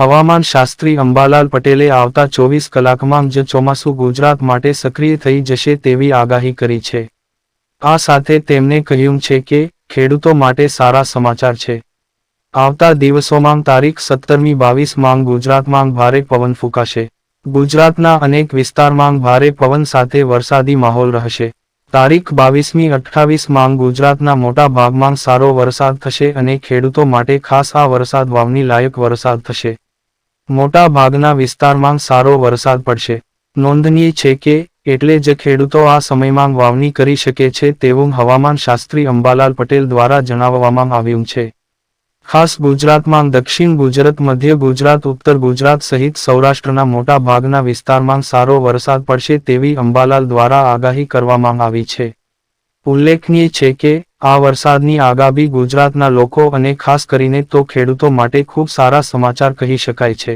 હવામાન શાસ્ત્રી અંબાલાલ પટેલે આવતા ચોવીસ કલાકમાં જ ચોમાસું ગુજરાત માટે સક્રિય થઈ જશે તેવી આગાહી કરી છે. આ સાથે તેમણે કહ્યું છે કે, ખેડૂતો માટે સારા સમાચાર છે. આવતા દિવસોમાં તારીખ સત્તરમી બાવીસ માંગ ગુજરાતમાં ભારે પવન ફૂંકાશે. ગુજરાતના અનેક વિસ્તારમાં ભારે પવન સાથે વરસાદી માહોલ રહેશે. તારીખ બાવીસમી અઠ્ઠાવીસ માંગ ગુજરાતના મોટા ભાગમાં સારો વરસાદ થશે અને ખેડૂતો માટે ખાસ આ વરસાદ વાવણી લાયક વરસાદ થશે. મોટા ભાગના વિસ્તારમાં સારો વરસાદ પડશે. નોંધનીય છે કે, એટલે જ ખેડૂતો આ સમયમાં વાવણી કરી શકે છે તેવું હવામાન શાસ્ત્રી અંબાલાલ પટેલ દ્વારા જણાવવામાં આવ્યું છે. ખાસ ગુજરાતમાં દક્ષિણ ગુજરાત, મધ્ય ગુજરાત, ઉત્તર ગુજરાત સહિત સૌરાષ્ટ્રના મોટા ભાગના વિસ્તારમાં સારો વરસાદ પડશે તેવી અંબાલાલ દ્વારા આગાહી કરવામાં આવી છે. ઉલ્લેખનીય છે કે આ વરસાદની આગાહી ગુજરાતના લોકો અને ખાસ કરીને તો ખેડૂતો માટે ખૂબ સારા સમાચાર કહી શકાય છે.